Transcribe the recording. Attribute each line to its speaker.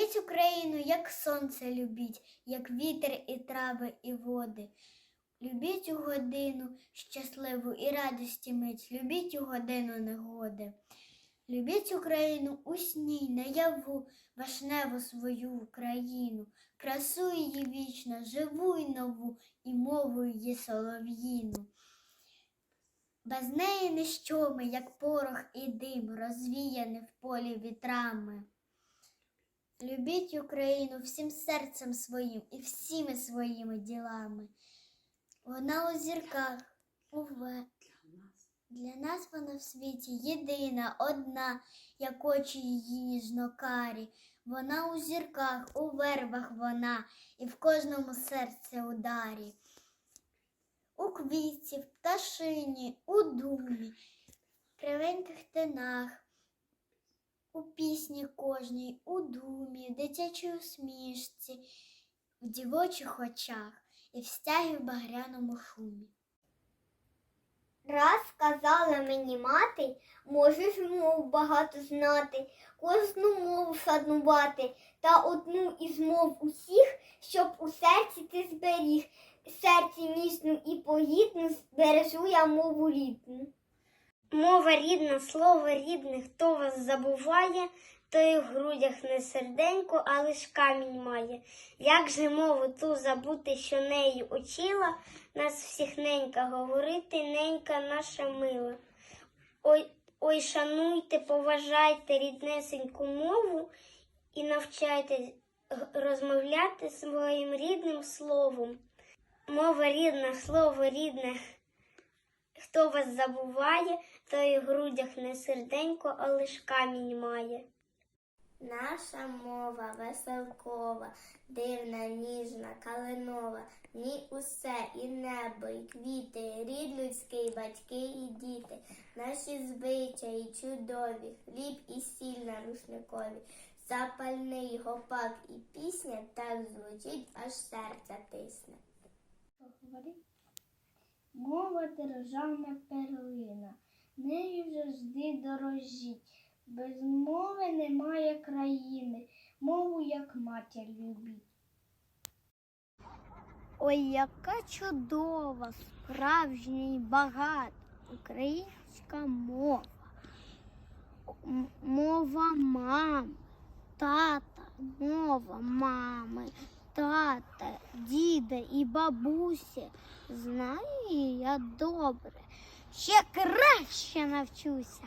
Speaker 1: Любіть Україну, як сонце любіть, як вітер і трави, і води. Любіть у годину щасливу і радості мить, любіть у годину негоди. Любіть Україну у сні, наяву, вишневу свою Україну, красу її вічно, живу й нову, і мову її солов'їну. Без неї не ми, як порох і дим, розвіяний в полі вітрами. Любіть Україну всім серцем своїм і всіми своїми ділами. Вона у зірках, у ве. Для нас вона в світі єдина, одна, як очі її ніжнокарі. Вона у зірках, у вербах вона, і в кожному серці ударі. У квітці, в пташині, у думі, в кривеньких тинах, у пісні кожній, у думі, в дитячій усмішці, в дівочих очах і в стягі в багряному шумі.
Speaker 2: Раз сказала мені мати, можеш мов багато знати, кожну мову шанувати, та одну із мов усіх, щоб у серці ти зберіг. Серці ніжну і погідну збережу я мову рідну. Мова рідна, слово рідне, хто вас забуває, той в грудях не серденько, а лиш камінь має. Як же мову ту забути, що нею учила, нас всіх ненька говорити, ненька наша мила. Ой, ой, шануйте, поважайте ріднесеньку мову і навчайте розмовляти своїм рідним словом. Мова рідна, слово рідне. Хто вас забуває, той в грудях не серденько, а лиш камінь має. Наша мова веселкова, дивна, ніжна, калинова, в ній усе і небо, і квіти, рід людський, батьки і діти, наші звичаї чудові, хліб і сіль на рушникові, запальний гопак і пісня так звучить, аж серця тисне.
Speaker 1: Мова державна перлина, нею завжди дорожіть. Без мови немає країни, мову як матір любіть. Ой, яка чудова, справжня і багата українська мова. Мова мам, тата, мова мами, тата, діда і бабусі. Знаю я добре, ще краще навчуся.